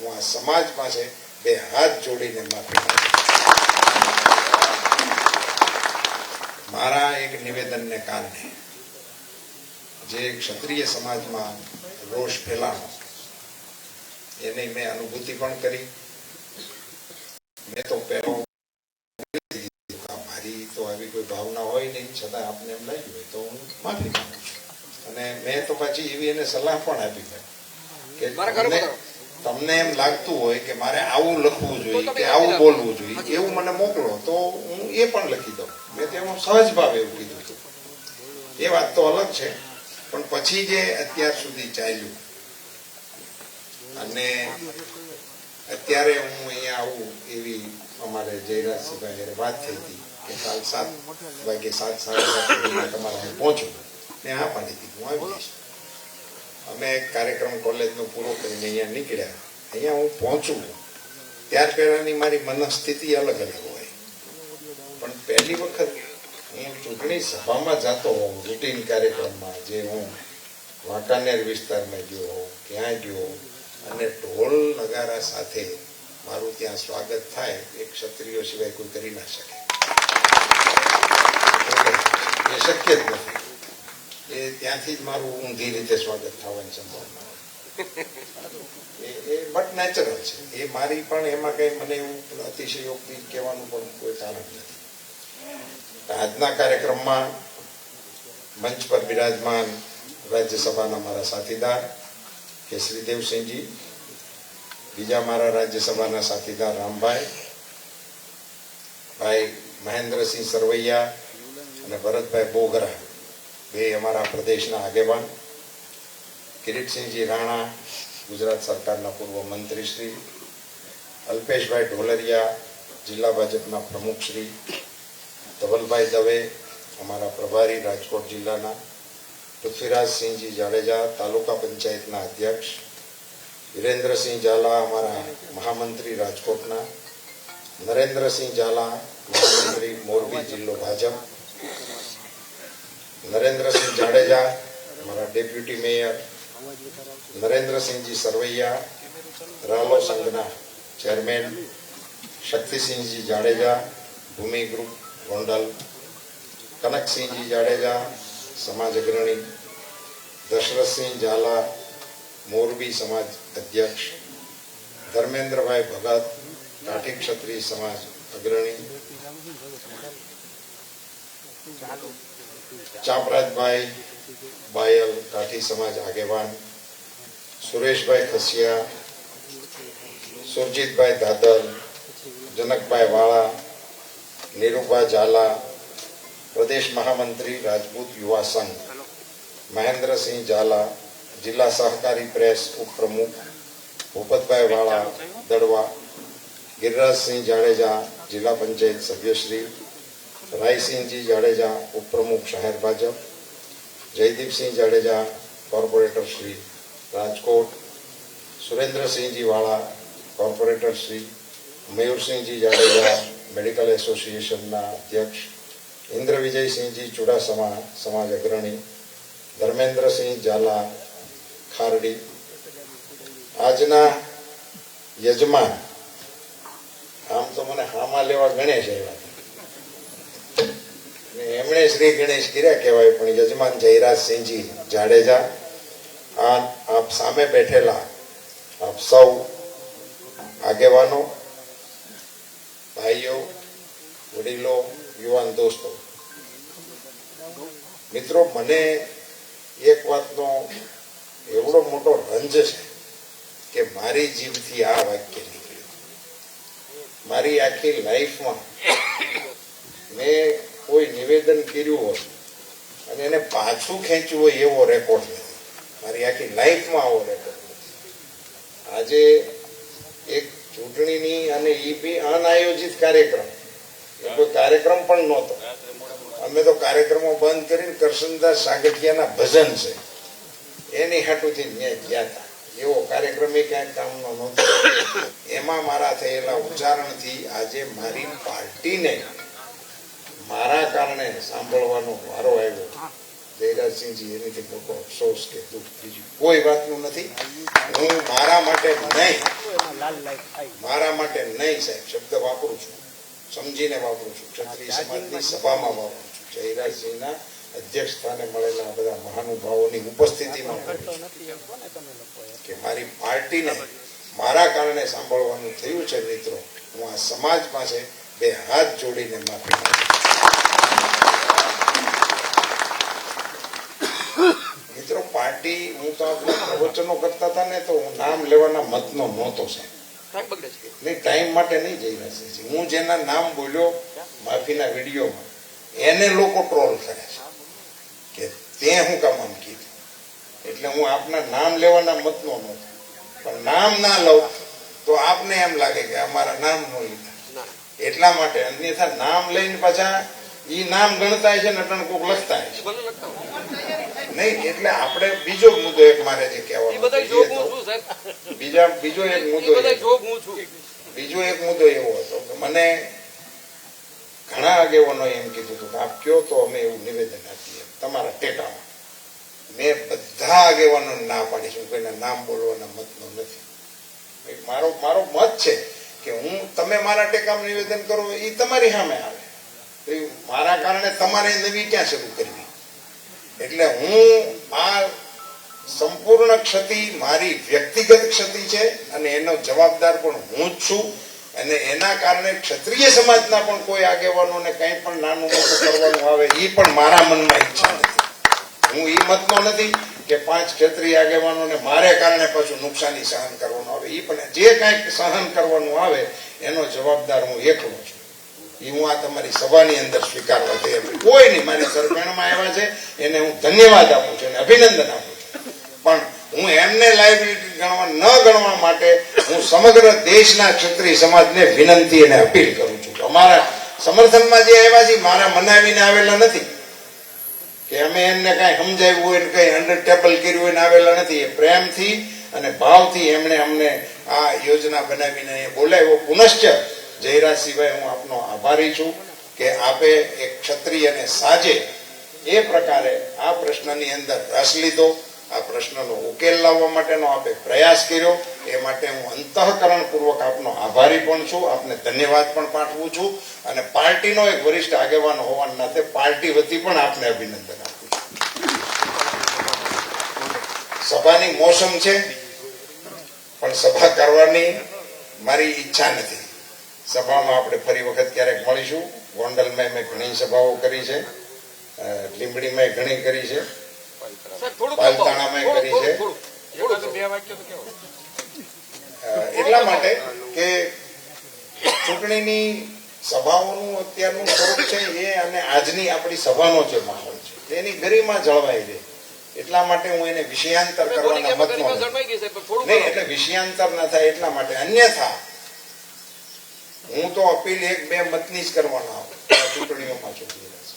હું આ સમાજ પાસે બે હાથ જોડીને માફી મારા એક નિવેદનને કારણે જે ક્ષત્રિય સમાજમાં રોષ ફેલાણો એની મેં અનુભૂતિ પણ કરી. મેં તો પહેલો મારી તો આવી કોઈ ભાવના હોય નહીં છતાં આપને એમ લાગ્યું હોય તો હું માફી માંગુ છું. અને મેં તો પછી એવી એને સલાહ પણ આપી કે તમને- એમ લાગતું હોય કે મારે આવું લખવું જોઈએ કે આવું બોલવું જોઈએ એવું મને મોકલો તો હું એ પણ લખી દઉં. મેં તેમાં સહજ ભાવે એવું કીધું હતું. એ વાત તો અલગ છે પણ પછી જે અત્યાર સુધી ચાલ્યું અને અત્યારે હું અહીંયા આવું એવી અમારે જયરાજસિંહભાઈ વાત થઈ હતી કે કાલ સાત વાગે સાત સાડા સાત સુધીમાં તમારે પહોંચું મેં હા પાડી દીધું આવી જઈશ. અમે કાર્યક્રમ કોલેજનો પૂરો કરીને અહીંયા નીકળ્યા. અહીંયા હું પહોંચું, ત્યાર પહેલાંની મારી મનસ્થિતિ અલગ અલગ હોય. પણ પહેલી વખત હું ચૂંટણી સભામાં જતો હોઉં રૂટીન કાર્યક્રમમાં, જે હું વાંકાનેર વિસ્તારમાં ગયો હોઉં, ક્યાં ગયો અને ઢોલ નગારા સાથે મારું ત્યાં સ્વાગત થાય, એ ક્ષત્રિયો સિવાય કોઈ કરી ના શકે. એ શક્ય જ નથી. એ ત્યાંથી જ મારું ઊંધી રીતે સ્વાગત થવાની સંભાવના એ બટ નેચરલ છે. એ મારી પણ એમાં કઈ મને એવું અતિશયોક્તિ કહેવાનું પણ કોઈ કારણ નથી. આજના કાર્યક્રમમાં મંચ પર બિરાજમાન રાજ્યસભાના મારા સાથીદાર કેસરી દેવસિંહજી બીજા મારા રાજ્યસભાના સાથીદાર રામભાઈ, ભાઈ મહેન્દ્રસિંહ સરવૈયા અને ભરતભાઈ બોગરા. બે અમારા પ્રદેશના આગેવાન કિરીટસિંહજી રાણા, ગુજરાત સરકારના પૂર્વ મંત્રી શ્રી, અલ્પેશભાઈ ઢોલરિયા, જિલ્લા ભાજપના પ્રમુખશ્રી ધવલભાઈ દવે, અમારા પ્રભારી રાજકોટ જિલ્લાના, પૃથ્વીરાજસિંહજી જાડેજા, તાલુકા પંચાયતના અધ્યક્ષ, વિરેન્દ્રસિંહ ઝાલા, અમારા મહામંત્રી રાજકોટના, નરેન્દ્રસિંહ ઝાલા, મહામંત્રી મોરબી જિલ્લો ભાજપ નરેન્દ્રસિંહ જાડેજા અમારા ડેપ્યુટી મેયર નરેન્દ્રસિંહજી સરવૈયા રાલો સંઘના ચેરમેન શક્તિસિંહજી જાડેજા ભૂમિ ગ્રુપ ગોંડલ કનકસિંહજી જાડેજા સમાજ અગ્રણી દશરથસિંહ ઝાલા મોરબી સમાજ અધ્યક્ષ ધર્મેન્દ્રભાઈ ભગત કાઠી ક્ષત્રિય સમાજ અગ્રણી ચાપરાજભાઈ બાયલ કાઠી સમાજ આગેવાન, સુરેશભાઈ ખસિયા, સુરજીતભાઈ દાદર, જનકભાઈ વાળા નીરુભા ઝાલા, પ્રદેશ મહામંત્રી રાજપૂત યુવા સંઘ, મહેન્દ્રસિંહ ઝાલા, જિલ્લા સહકારી પ્રેસ ઉપપ્રમુખ, ભૂપતભાઈ વાળા, દડવા, ગિરિરાજસિંહ જાડેજા, જિલ્લા પંચાયત સભ્યશ્રી રાયસિંહજી જાડેજા ઉપપ્રમુખ શહેર Bhajap, Jaydeepsinh Jadeja corporator Shri Rajkot, Surendrasinhji Vala corporator Shri, Mayursinhji Jadeja medical એસોસિએશનના અધ્યક્ષ ઇન્દ્ર વિજયસિંહજી ચુડાસમા સમાજ અગ્રણી, ધર્મેન્દ્રસિંહ ઝાલા ખારડી. આજના યજમાન, આમ તો મને હામાં લેવા ગણે છે ને એમણે શ્રી ગણેશ કર્યા કહેવાય, પણ યજમાન જયરાજસિંહજી જાડેજા આપ સામે બેઠેલા આપ સૌ આગેવાનો, ભાઈઓ, વડીલો, યુવાન દોસ્તો, મિત્રો, મને એક વાતનો એવડો મોટો રંજ છે કે મારી જીભથી આ વાક્ય નીકળ્યું. મારી આખી લાઈફમાં કર્યું હોય. અને એને પાછું ખેંચવું હોય એવો રેકોર્ડ નથી. મારી આખી લાઈફમાં આવો રેકોર્ડ નથી. આજે એક ચૂંટણીની અને એ બી અનાયોજિત કાર્યક્રમ. કોઈ કાર્યક્રમ પણ નહોતો. અમે તો કાર્યક્રમો બંધ કરીને કરશનદાસ સાગઠિયાના ભજન છે. એની હાટુથી મેં ગયા હતા. એવો કાર્યક્રમ એ ક્યાંક કામનો નહોતો. એમાં મારા થયેલા ઉચ્ચારણથી આજે મારી પાર્ટીને મારા કારણે સાંભળવાનો વારો આવ્યો. જયરાજસિંહજી એનીથી મોટો અફસોસ કે દુઃખ બીજું કોઈ વાતનું નથી. હું મારા માટે નહીં. મારા માટે નહીં સાહેબ. શબ્દ વાપરું છું. સમજીને વાપરું છું. ક્ષત્રિય સમાજની સભામાં વાપરું છું. જયરાજસિંહના અધ્યક્ષ સ્થાને મળેલા બધા મહાનુભાવોની ઉપસ્થિતિમાં કે મારી પાર્ટીને મારા કારણે સાંભળવાનું થયું છે મિત્રો. હું આ સમાજ પાસે બે હાથ જોડીને માફી માંગુ છું. મિત્રો પાર્ટી હું તો પ્રવચનો કરતા હતા ને તો હું નામ લેવાના મતનો નહોતો સાહેબ નહીં ટાઈમ માટે નહીં જઈ રહ્યા છે હું જેના નામ બોલ્યો માફીના વિડીયોમાં એને લોકો ટ્રોલ કરે છે. કે તે હું કામ આમ કીધું. એટલે હું આપના નામ લેવાના મતનો નહોતો પણ નામ ના લઉં તો આપને એમ લાગે કે અમારા નામ નો લીધા. એટલા માટે અન્યથા નામ લઈને પાછા ઈ નામ ગણતા છે ને અટણ કોક લખતા છે. નહીં એટલે આપણે બીજો મુદ્દો એક મારે જે કહેવાનો બીજા બીજો એક મુદ્દો બીજો એક મુદ્દો એવો હતો કે મને ઘણા આગેવાનો એમ કીધું હતું કે આપ કયો તો અમે એવું નિવેદન આપીએ તમારા ટેટામાં મેં બધા આગેવાનો ના પાડીશું કોઈના નામ બોલવાના મતનો નથી. મારો મારો મત છે કે હું તમે મારા ટેકામાં નિવેદન કરો એ તમારી સામે આવે. મારા કારણે તમારે નવી ક્યાં શરૂ કરવી? એટલે હું આ સંપૂર્ણ ક્ષતિ મારી વ્યક્તિગત ક્ષતિ છે અને એનો જવાબદાર પણ હું જ છું. અને એના કારણે ક્ષત્રિય સમાજના પણ કોઈ આગેવાનોને કંઈ પણ નાનું મોટું કરવાનું આવે એ પણ મારા મનમાં ઈચ્છા નથી. હું એ મતનો નથી કે પાંચ ક્ષત્રિય આગેવાનોને મારે કારણે પાછું નુકસાની સહન કરવાનું આવે. એ પણ જે કાંઈક સહન કરવાનું આવે, એનો જવાબદાર હું એકલો છું. હું આ તમારી સભાની અંદર સ્વીકારવા તૈયાર. કોઈ નહીં, મારી સરકારમાં આવ્યા છે, એને હું ધન્યવાદ આપું છું અને અભિનંદન આપું છું. પણ હું એમને લાયબિલિટી ગણવા ન ગણવા માટે હું સમગ્ર દેશના ક્ષત્રિય સમાજને વિનંતી અને અપીલ કરું છું અમારા સમર્થનમાં જે આવ્યા છે મારા મનાવીને આવેલા નથી. કે અમે એમને કાંઈ સમજાવ્યું હોય કંઈ અંડર ટેબલ કર્યું હોય ને આવેલા નથી. એ પ્રેમથી અને ભાવથી એમણે અમને આ યોજના બનાવીને બોલાવ્યો. પુનશ્ચ જયરાજ સિવાય હું આપનો આભારી છું કે આપે એક ક્ષત્રિયને સાજે એ પ્રકારે આ પ્રશ્નની અંદર રસ લીધો. આ પ્રશ્નનો ઉકેલ લાવવા માટેનો આપે પ્રયાસ કર્યો. એ માટે હું અંતઃકરણપૂર્વક આપનો આભારી પણ છું. આપને ધન્યવાદ પણ પાઠવું છું. અને પાર્ટીનો એક વરિષ્ઠ આગેવાન હોવાના નાતે પાર્ટી વતી પણ આપને અભિનંદન આપું છું. સભાની મોસમ છે, પણ સભા કરવાની મારી ઈચ્છા નથી. સભામાં આપણે ફરી વખત ક્યારેક મળીશું. ગોંડલમાં મેં ઘણી સભાઓ કરી છે. લીંબડીમાં ઘણી કરી છે. પાલતાણામાં કરી છે. એટલા માટે કે ચૂંટણીની સભાઓનું અત્યારનું સ્વરૂપ છે એ અને આજની આપણી સભાનો જે માહોલ છે એની ગરિમા જળવાઈ રહે. એટલા માટે હું એને વિષયાંતર કરવાના મતનો નહીં એટલે વિષયાંતર ના થાય એટલા માટે અન્યથા હું તો અપીલ એક બે મતની જ કરવાનો ચૂંટણીઓમાં ચૂંટણી રહેશે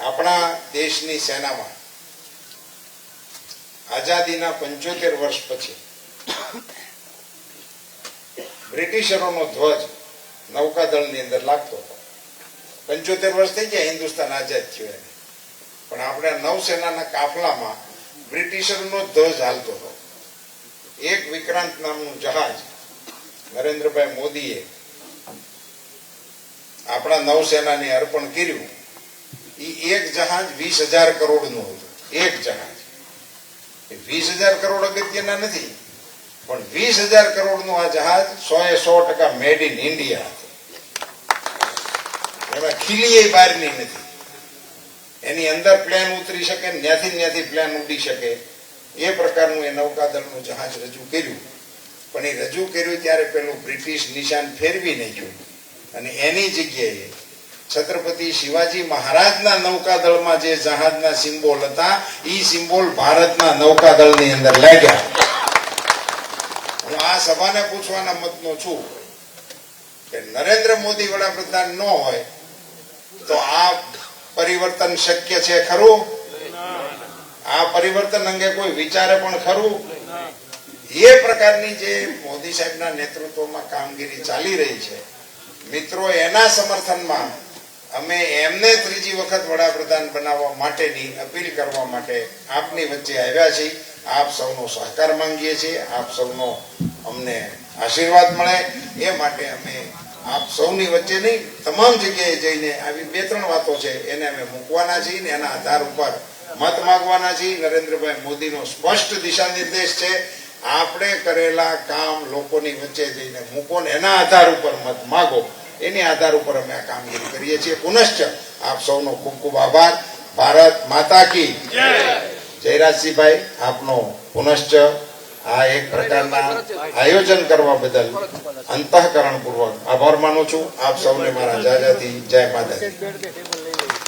આપણા દેશની સેનામાં આઝાદીના પંચોતેર વર્ષ પછી બ્રિટિશરોનો ધ્વજ નૌકાદળની અંદર લાગતો હતો. પંચોતેર વર્ષ થઈ ગયા હિન્દુસ્તાન આઝાદ થયું એને. પણ આપણે નૌસેનાના કાફલામાં બ્રિટિશરનો ધ્વજ હાલતો હતો. એક વિક્રાંત નામનું જહાજ નરેન્દ્રભાઈ મોદીએ આપણા નૌસેનાને અર્પણ કર્યું. એ એક જહાજ વીસ હજાર કરોડનું હતું. એક જહાજ. વીસ હજાર કરોડ અગત્યના નથી, પણ વીસ હજાર કરોડનું આ જહાજ સો એ સો ટકા મેડ ઇન ઇન્ડિયા હતું. એમાં ખીલી એ બહારની નથી. એની અંદર પ્લેન ઉતરી શકે ત્યાંથી ત્યાંથી પ્લેન ઉડી શકે. એ પ્રકારનું એ નૌકાદળનું જહાજ રજૂ કર્યું. પણ એ રજૂ કર્યું ત્યારે પેલું બ્રિટિશ નિશાન ફેરવી નાખ્યું. અને એની જગ્યાએ છત્રપતિ શિવાજી મહારાજના નૌકાદળમાં જે જહાજના સિમ્બોલ હતા એ સિમ્બોલ ભારતના નૌકાદળની અંદર લાગ્યા. હું આ સભાને પૂછવાના મતનો છું કે નરેન્દ્ર મોદી વડાપ્રધાન ન હોય તો આ પરિવર્તન શક્ય છે ખરું? આ પરિવર્તન અંગે કોઈ વિચારે પણ ખરું? એ પ્રકારની જે મોદી સાહેબના નેતૃત્વમાં કામગીરી ચાલી રહી છે, મિત્રો, એના સમર્થનમાં અમે એમને ત્રીજી વખત વડાપ્રધાન બનાવવા માટેની અપીલ કરવા માટે આપની વચ્ચે આવ્યા છીએ. આપ સૌનો સહકાર માંગીએ છીએ, આપ સૌનો અમને આશીર્વાદ મળે. એ માટે અમે આપ સૌની વચ્ચે નહીં, તમામ જગ્યાએ જઈને આવી બે ત્રણ વાતો છે, એને અમે મૂકવાના છીએ ને એના આધાર ઉપર મત માગવાના છીએ. નરેન્દ્રભાઈ મોદીનો સ્પષ્ટ દિશા નિર્દેશ છે. આપણે કરેલા કામ લોકોની વચ્ચે જઈને મૂકો ને એના આધાર ઉપર મત માગો. એની આધાર ઉપર અમે આ કામગીરી કરીએ છીએ. પુનશ્ચ આપ સૌનો ખૂબ ખૂબ આભાર. ભારત માતા કી જયરાજસિંહભાઈ આપનો પુનશ્ચ આ એક પ્રકારના આયોજન કરવા બદલ અંતઃકરણપૂર્વક આભાર માનું છું. આપ સૌને મારા જાજાથી જય માતાજી.